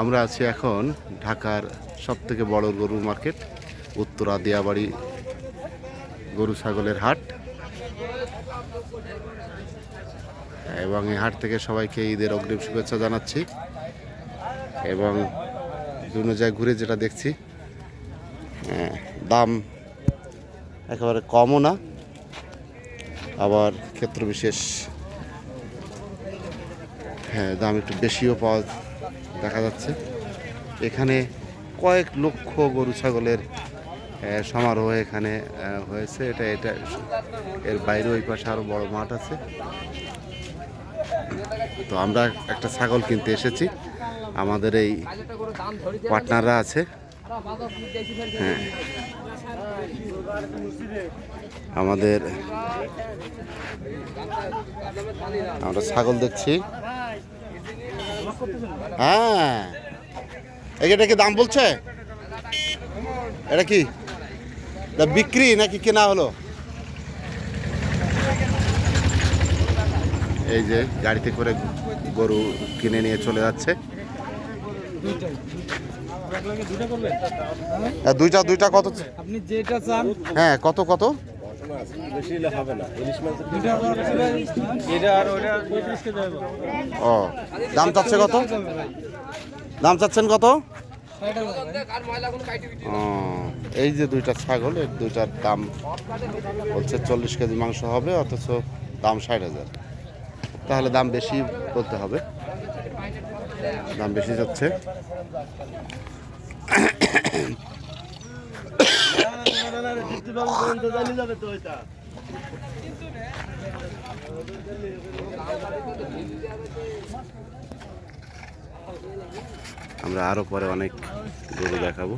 আমরা আছি এখন ঢাকার সব থেকে বড় গরুর মার্কেট উত্তরা দিয়াবাড়ি গরু ছাগলের হাট। এবং এই হাট থেকে সবাইকে ঈদের অগ্রিম শুভেচ্ছা জানাচ্ছি। এবং বিভিন্ন জায়গায় ঘুরে যেটা দেখছি হ্যাঁ, দাম একেবারে কমও না আবার ক্ষেত্র বিশেষ হ্যাঁ দাম একটু বেশিও পাওয়া দেখা যাচ্ছে। এখানে কয়েক লক্ষ গরু ছাগলের সমারোহ এখানে হয়েছে। এটা এটা এর বাইরে ওই পাশে আরও বড় মাঠ আছে। তো আমরা একটা ছাগল কিনতে এসেছি। আমাদের এই পার্টনাররা আছে। হ্যাঁ। আমাদের আমরা ছাগল দেখছি। হ্যাঁ। এটা কি দাম বলছে? এটা কি? বিক্রি নাকি কেনা হলো? এই যে গাড়িতে করে গরু কিনে নিয়ে চলে যাচ্ছে। দুইটা দুইটা কত? আপনি যেটা চান। হ্যাঁ কত কত? এটা আর ওটা ও দাম চাচ্ছে কত? দাম চাচ্ছেন কত? ও, এই যে দুইটা ছাগল এর দুইটার দাম বলছে চল্লিশ কেজি মাংস হবে অথচ দাম ষাট হাজার। তাহলে দাম বেশি বলতে হবে। দাম বেশি যাচ্ছে। আমরা আরও পরে অনেক গরু দেখাবো।